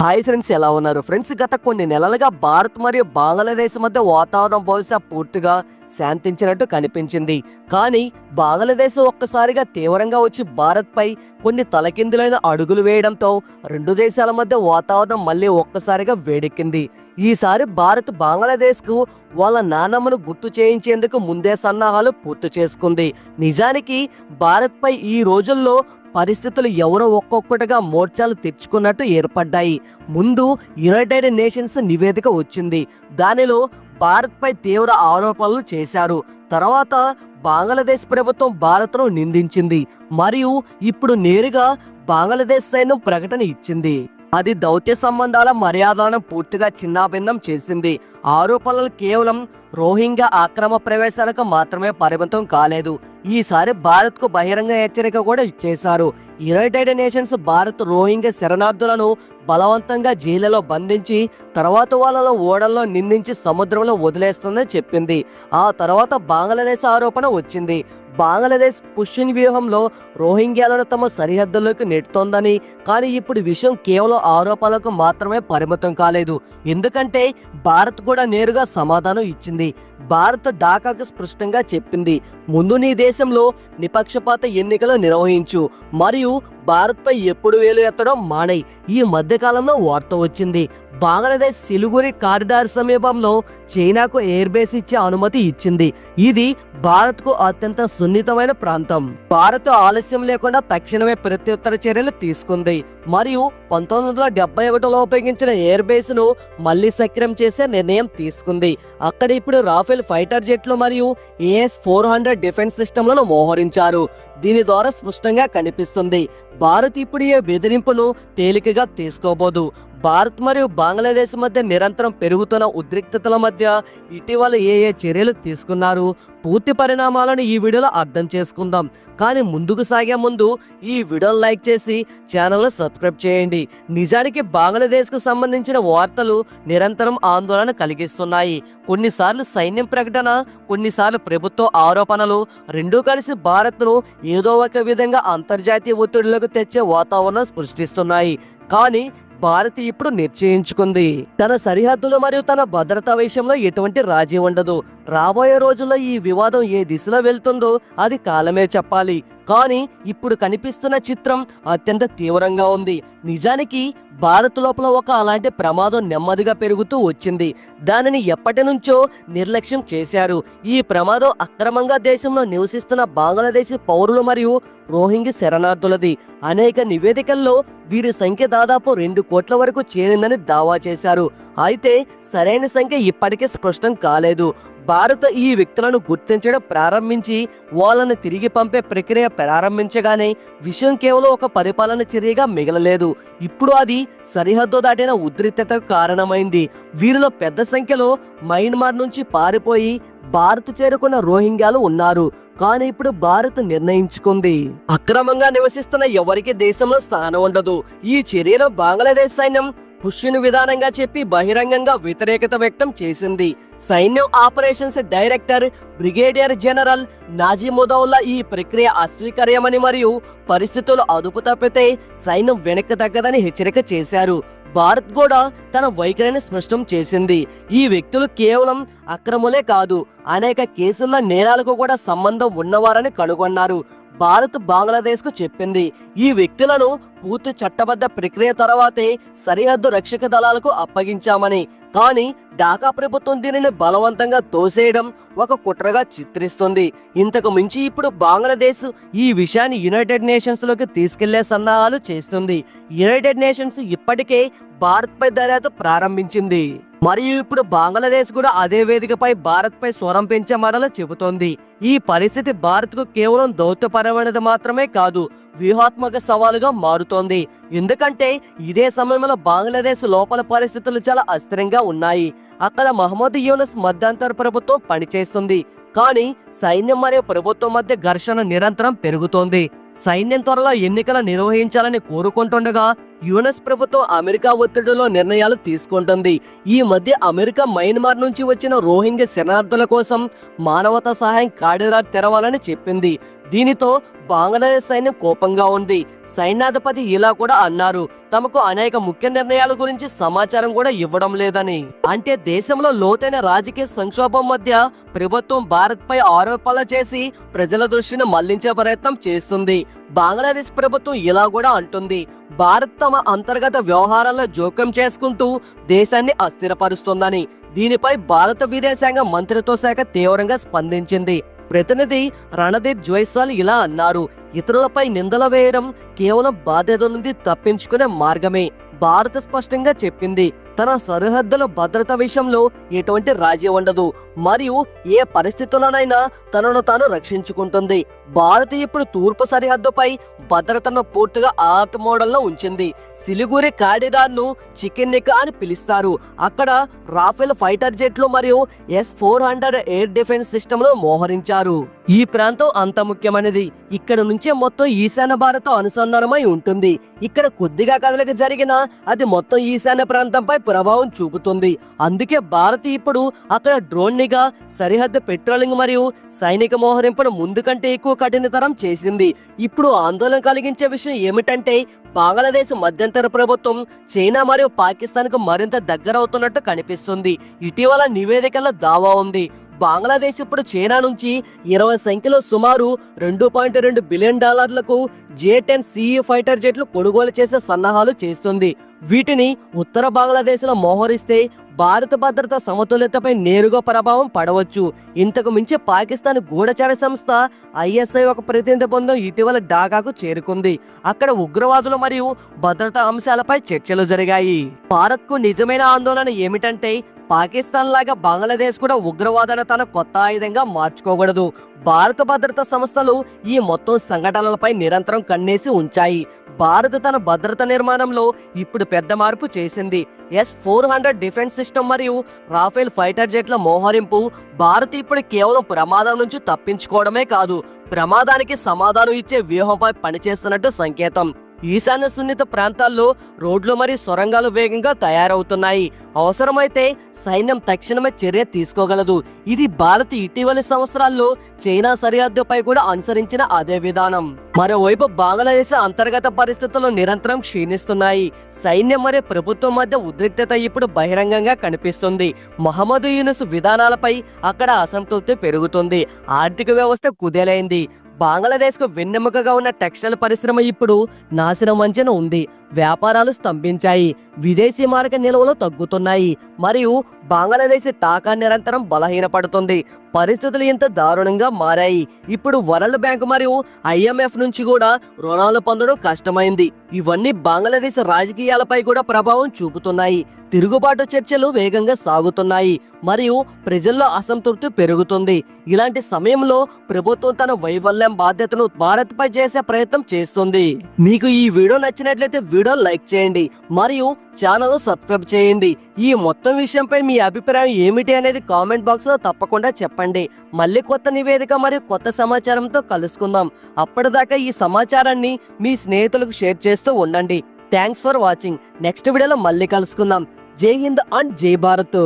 Hi friends ఎలా ఉన్నారు? Friends గత కొన్ని నెలలుగా భారత్ మరియు బంగ్లాదేశ్ మధ్య వాతావరణం బహుశా పూర్తిగా శాంతించినట్టు కనిపించింది. కానీ బంగ్లాదేశ్ ఒక్కసారిగా తీవ్రంగా వచ్చి భారత్పై కొన్ని తలకిందులైన అడుగులు వేయడంతో రెండు దేశాల మధ్య వాతావరణం మళ్ళీ ఒక్కసారిగా వేడెక్కింది. ఈసారి భారత్ బంగ్లాదేశ్కు వాళ్ళ నానమ్మను గుర్తు చేయించేందుకు ముందే సన్నాహాలు పూర్తి చేసుకుంది. నిజానికి భారత్పై ఈ రోజుల్లో పరిస్థితులు ఎవరో ఒక్కొక్కటిగా మోర్చాలు తెచ్చుకున్నట్టు ఏర్పడ్డాయి. ముందు యునైటెడ్ నేషన్స్ నివేదిక వచ్చింది. దానిలో భారత్పై తీవ్ర ఆరోపణలు చేశారు. తర్వాత బంగ్లాదేశ్ ప్రభుత్వం భారత్ను నిందించింది. మరియు ఇప్పుడు నేరుగా బంగ్లాదేశ్ సైన్యం ప్రకటన ఇచ్చింది. అది దౌత్య సంబంధాల మర్యాదలను పూర్తిగా చిన్నాభిన్నం చేసింది. ఆరోపణలు కేవలం రోహింగ్యా అక్రమ ప్రవేశాలకు మాత్రమే పరిమితం కాలేదు. ఈసారి భారత్కు బహిరంగ హెచ్చరిక కూడా ఇచ్చేశారు. యునైటెడ్ నేషన్స్ భారత్ రోహింగ్యా శరణార్థులను బలవంతంగా జైలులో బంధించి తర్వాత వాళ్ళలో ఓడల్లో నిందించి సముద్రంలో వదిలేస్తుందని చెప్పింది. ఆ తర్వాత బంగ్లాదేశ్ ఆరోపణ వచ్చింది. బంగ్లాదేశ్ పుష్యన్ వ్యూహంలో రోహింగ్యాలను తమ సరిహద్దులోకి నెట్టుతోందని కానీ ఇప్పుడు విషయం కేవలం ఆరోపణలకు మాత్రమే పరిమితం కాలేదు. ఎందుకంటే భారత్ కూడా నేరుగా సమాధానం ఇచ్చింది. భారత ఢాకాకు స్పష్టంగా చెప్పింది. ముందు నీ దేశంలో నిపక్షపాత ఎన్నికలు నిర్వహించు. మరియు భారత్పై ఎప్పుడు వేలు ఎత్తడం మానై. ఈ మధ్యకాలంలో వార్త వచ్చింది. బంగ్లాదేశ్ సిలుగురి కారిడార్ సమీపంలో చైనాకు ఎయిర్ బేస్ ఇచ్చే అనుమతి ఇచ్చింది. ఇది భారత్కు అత్యంత సున్నితమైన ప్రాంతం. భారత్ ఆలస్యం లేకుండా తక్షణమే ప్రత్యుత్తర చర్యలు తీసుకుంది. మరియు పంతొమ్మిది వందల డెబ్బై ఒకటిలో ఉపయోగించిన ఎయిర్ బేస్ను మళ్ళీ సక్రియం చేసే నిర్ణయం తీసుకుంది. అక్కడ ఇప్పుడు రాఫెల్ ఫైటర్ జెట్లు మరియు ఏఎస్ ఫోర్ హండ్రెడ్ డిఫెన్స్ సిస్టమ్లను మోహరించారు. దీని ద్వారా స్పష్టంగా కనిపిస్తుంది. భారత్ ఇప్పుడు ఈ బెదిరింపును తేలికగా తీసుకోబోదు. భారత్ మరియు బంగ్లాదేశ్ మధ్య నిరంతరం పెరుగుతున్న ఉద్రిక్తతల మధ్య ఇటీవల ఏ ఏ చర్యలు తీసుకున్నారు? పూర్తి పరిణామాలను ఈ వీడియోలో అర్థం చేసుకుందాం. కానీ ముందుకు సాగే ముందు ఈ వీడియోను లైక్ చేసి ఛానల్ను సబ్స్క్రైబ్ చేయండి. నిజానికి బంగ్లాదేశ్కు సంబంధించిన వార్తలు నిరంతరం ఆందోళన కలిగిస్తున్నాయి. కొన్నిసార్లు సైన్యం ప్రకటన కొన్నిసార్లు ప్రభుత్వ ఆరోపణలు రెండూ కలిసి భారత్ను ఏదో ఒక విధంగా అంతర్జాతీయ ఒత్తిడిలోకి తెచ్చే వాతావరణం సృష్టిస్తున్నాయి. కానీ భారత్ ఇప్పుడు నిశ్చయించుకుంది తన సరిహద్దులు మరియు తన భద్రతా విషయంలో ఎటువంటి రాజీ ఉండదు. రాబోయే రోజుల్లో ఈ వివాదం ఏ దిశలో వెళ్తుందో అది కాలమే చెప్పాలి. కానీ ఇప్పుడు కనిపిస్తున్న చిత్రం అత్యంత తీవ్రంగా ఉంది. నిజానికి భారత్ లోపల ఒక అలాంటి ప్రమాదం నెమ్మదిగా పెరుగుతూ వచ్చింది. దానిని ఎప్పటి నుంచో నిర్లక్ష్యం చేశారు. ఈ ప్రమాదం అక్రమంగా దేశంలో నివసిస్తున్న బంగ్లాదేశీ పౌరులు మరియు రోహింగ్య శరణార్థులది. అనేక నివేదికల్లో వీరి సంఖ్య దాదాపు రెండు కోట్ల వరకు చేరిందని దావా చేశారు. అయితే సరైన సంఖ్య ఇప్పటికే స్పష్టం కాలేదు. భారత్ ఈ వ్యక్తులను గుర్తించడం ప్రారంభించి వాళ్ళని తిరిగి పంపే ప్రక్రియ ప్రారంభించగానే విషయం కేవలం ఒక పరిపాలన చర్యగా మిగలలేదు. ఇప్పుడు అది సరిహద్దు దాటిన ఉద్రిక్తతకు కారణమైంది. వీరిలో పెద్ద సంఖ్యలో మయన్మార్ నుంచి పారిపోయి భారత్ చేరుకున్న రోహింగ్యాలు ఉన్నారు. కానీ ఇప్పుడు భారత్ నిర్ణయించుకుంది. అక్రమంగా నివసిస్తున్న ఎవరికి దేశంలో స్థానం ఉండదు. ఈ చర్యలో బంగ్లాదేశ్ సైన్యం పుష్యుని విధానంగా చెప్పి బహిరంగంగా వ్యతిరేకత వ్యక్తం చేసింది. సైన్యం operations director brigadier general Nazimuddaula ఈ ప్రక్రియ అస్వీకార్యమని మరియు పరిస్థితులు అదుపు తప్పితే సైన్యం వెనక్కి తగ్గదని హెచ్చరిక చేశారు. భారత్ కూడా తన వైఖరిని స్పష్టం చేసింది. ఈ వ్యక్తులు కేవలం అక్రములే కాదు అనేక కేసుల్లో నేరాలకు కూడా సంబంధం ఉన్నవారని కనుగొన్నారు. భారత్ బంగ్లాదేశ్కు చెప్పింది. ఈ వ్యక్తులను పూర్తి చట్టబద్ధ ప్రక్రియ తర్వాతే సరిహద్దు రక్షక దళాలకు అప్పగించామని. కానీ ఢాకా ప్రభుత్వం దీనిని బలవంతంగా తోసేయడం ఒక కుట్రగా చిత్రిస్తుంది. ఇంతకు మించి ఇప్పుడు బంగ్లాదేశ్ ఈ విషయాన్ని యునైటెడ్ నేషన్స్లోకి తీసుకెళ్ళే సన్నాహాలు చేస్తుంది. యునైటెడ్ నేషన్స్ ఇప్పటికే భారత్ పై దర్యాప్తు ప్రారంభించింది. మరియు ఇప్పుడు బంగ్లాదేశ్ కూడా అదే వేదికపై భారత్ పై స్వరం పెంచే మరల చెబుతోంది. ఈ పరిస్థితి భారత్కు కేవలం దౌత్యపరమైనది మాత్రమే కాదు వ్యూహాత్మక సవాలుగా మారుతోంది. ఎందుకంటే ఇదే సమయంలో బంగ్లాదేశ్ లోపల పరిస్థితులు చాలా అస్థిరంగా ఉన్నాయి. అక్కడ మహమ్మద్ యూనస్ మధ్యంతర ప్రభుత్వం పనిచేస్తుంది. కానీ సైన్యం మరియు ప్రభుత్వం మధ్య ఘర్షణ నిరంతరం పెరుగుతోంది. సైన్యం త్వరలో ఎన్నికలు నిర్వహించాలని కోరుకుంటుండగా యునస్ ప్రభుత్వం అమెరికా ఒత్తిడిలో నిర్ణయాలు తీసుకుంటుంది. ఈ మధ్య అమెరికా మయన్మార్ నుంచి వచ్చిన రోహింగ్య శరణార్థుల కోసం మానవతా సహాయం కారిడార్ తెరవాలని చెప్పింది. దీనితో బంగ్లాదేశ్ సైన్యం కోపంగా ఉంది. సైన్యాధిపతి ఇలా కూడా అన్నారు. తమకు అనేక ముఖ్య నిర్ణయాల గురించి సమాచారం కూడా ఇవ్వడం లేదని. అంటే దేశంలో లోతైన రాజకీయ సంక్షోభం మధ్య ప్రభుత్వం భారత్ పై ఆరోపణలు చేసి ప్రజల దృష్టిని మళ్ళించే ప్రయత్నం చేస్తుంది. బంగ్లాదేశ్ ప్రభుత్వం ఇలా కూడా అంటుంది. భారత్ తమ అంతర్గత వ్యవహారాల్లో జోక్యం చేసుకుంటూ దేశాన్ని అస్థిరపరుస్తోందని దీనిపై భారత విదేశాంగ మంత్రిత్వ శాఖ తీవ్రంగా స్పందించింది. ప్రతినిధి రణదీప్ జైస్వాల్ ఇలా అన్నారు ఇతరులపై నిందల వేయడం కేవలం బాధ్యత నుండి తప్పించుకునే మార్గమే భారత్ స్పష్టంగా చెప్పింది. తన సరిహద్దుల భద్రత విషయంలో ఎటువంటి రాజీ ఉండదు మరియు ఏ పరిస్థితులనైనా తనను తాను రక్షించుకుంటుంది. భారత్ ఇప్పుడు తూర్పు సరిహద్దుపై భద్రతను పూర్తిగా ఆర్ట్ మోడల్లో ఉంచింది. సిలిగురి కాడిదార్ను చికెన్ నెక్ అని పిలుస్తారు. అక్కడ రాఫెల్ ఫైటర్ జెట్లు మరియు S four hundred air defence సిస్టమ్ను మోహరించారు. ఈ ప్రాంతం అంత ముఖ్యమైనది. ఇక్కడ నుంచే మొత్తం ఈశాన్య భారత్ అనుసంధానమై ఉంటుంది. ఇక్కడ కొద్దిగా కదలిక జరిగిన అది మొత్తం ఈశాన్య ప్రాంతంపై ప్రభావం చూపుతుంది. అందుకే భారత్ ఇప్పుడు అక్కడ డ్రోన్ నిఘా సరిహద్దు పెట్రోలింగ్ మరియు సైనిక మోహరింపును ముందు కంటే ఎక్కువ కఠినతరం చేసింది. ఇప్పుడు ఆందోళన కలిగించే విషయం ఏమిటంటే బంగ్లాదేశ్ మధ్యంతర ప్రభుత్వం చైనా మరియు పాకిస్తాన్కు మరింత దగ్గరవుతున్నట్టు కనిపిస్తుంది. ఇటీవల నివేదికల దావా ఉంది. బంగ్లాదేశ్ ఇప్పుడు చైనా నుంచి ఇరవై సంఖ్యలో సుమారు రెండు పాయింట్ రెండు బిలియన్ డాలర్లకు జే టెన్ సిఈ ఫైటర్ జెట్లు కొనుగోలు చేసే సన్నాహాలు చేస్తుంది. వీటిని ఉత్తర బంగ్లాదేశ్లో మోహరిస్తే భారత భద్రత సమతుల్యతపై నేరుగా ప్రభావం పడవచ్చు. ఇంతకు మించి పాకిస్తాన్ గూఢచార సంస్థ ఐఎస్ఐ ఒక ప్రతినిధి బృందం ఇటీవల ఢాకాకు చేరుకుంది. అక్కడ ఉగ్రవాదులు మరియు భద్రతా అంశాలపై చర్చలు జరిగాయి. భారత్కు నిజమైన ఆందోళన ఏమిటంటే పాకిస్తాన్ లాగా బంగ్లాదేశ్ కూడా ఉగ్రవాదాన్ని తన కొత్త ఆయుధంగా మార్చుకోకూడదు. భారత భద్రతా సంస్థలు ఈ మొత్తం సంఘటనలపై నిరంతరం కన్నేసి ఉంచాయి. భారత్ తన భద్రత నిర్మాణంలో ఇప్పుడు పెద్ద మార్పు చేసింది. S four hundred defence system మరియు రాఫెల్ ఫైటర్ జెట్ల మోహరింపు భారత్ ఇప్పుడు కేవలం ప్రమాదం నుంచి తప్పించుకోవడమే కాదు ప్రమాదానికి సమాధానం ఇచ్చే వ్యూహంపై పనిచేస్తున్నట్టు సంకేతం. ఈశాన్య సున్నిత ప్రాంతాల్లో రోడ్లు మరియు సొరంగాలు వేగంగా తయారవుతున్నాయి. అవసరమైతే సైన్యం తక్షణమే చర్య తీసుకోగలదు. ఇది భారత్ ఇటీవలి సంవత్సరాల్లో చైనా సరిహద్దుపై కూడా అనుసరించిన అదే విధానం. మరోవైపు బంగ్లాదేశ్ అంతర్గత పరిస్థితులు నిరంతరం క్షీణిస్తున్నాయి. సైన్యం మరియు ప్రభుత్వం మధ్య ఉద్రిక్తత ఇప్పుడు బహిరంగంగా కనిపిస్తుంది. మహమ్మద్ యూనుస్ విధానాలపై అక్కడ అసంతృప్తి పెరుగుతుంది. ఆర్థిక వ్యవస్థ కుదేలైంది. బంగ్లాదేశ్కు వెన్నెముకగా ఉన్న టెక్స్టైల్ పరిశ్రమ ఇప్పుడు నాశనం వంచన ఉంది. వ్యాపారాలు స్తంభించాయి. విదేశీ మార్గ నిల్వలు తగ్గుతున్నాయి. మరియు బంగ్లాదేశ్ టాకా నిరంతరం బలహీనపడుతుంది. పరిస్థితులు ఇంత దారుణంగా మారాయి. ఇప్పుడు వరల్డ్ బ్యాంక్ మరియు ఐఎంఎఫ్ నుంచి కూడా రుణాలు పొందడం కష్టమైంది. ఇవన్నీ బంగ్లాదేశ్ రాజకీయాలపై కూడా ప్రభావం చూపుతున్నాయి. తిరుగుబాటు చర్చలు వేగంగా సాగుతున్నాయి. మరియు ప్రజల్లో అసంతృప్తి పెరుగుతుంది. ఇలాంటి సమయంలో ప్రభుత్వం తన చేయడం బాధ్యతను భారత్ పై చేసే ప్రయత్నం చేస్తుంది. మీకు ఈ వీడియో నచ్చినట్లయితే వీడియో లైక్ చేయండి మరియు ఛానల్ సబ్స్క్రైబ్ చేయండి. ఈ మొత్తం విషయంపై మీ అభిప్రాయం ఏమిటి అనేది కామెంట్ బాక్స్లో తప్పకుండా చెప్పండి. మళ్ళీ కొత్త నివేదిక మరియు కొత్త సమాచారంతో కలుసుకుందాం. అప్పటిదాకా ఈ సమాచారాన్ని మీ స్నేహితులకు షేర్ చేస్తూ ఉండండి. Thanks for watching. నెక్స్ట్ వీడియోలో మళ్ళీ కలుసుకుందాం. జై హింద్ అండ్ జై భారత్.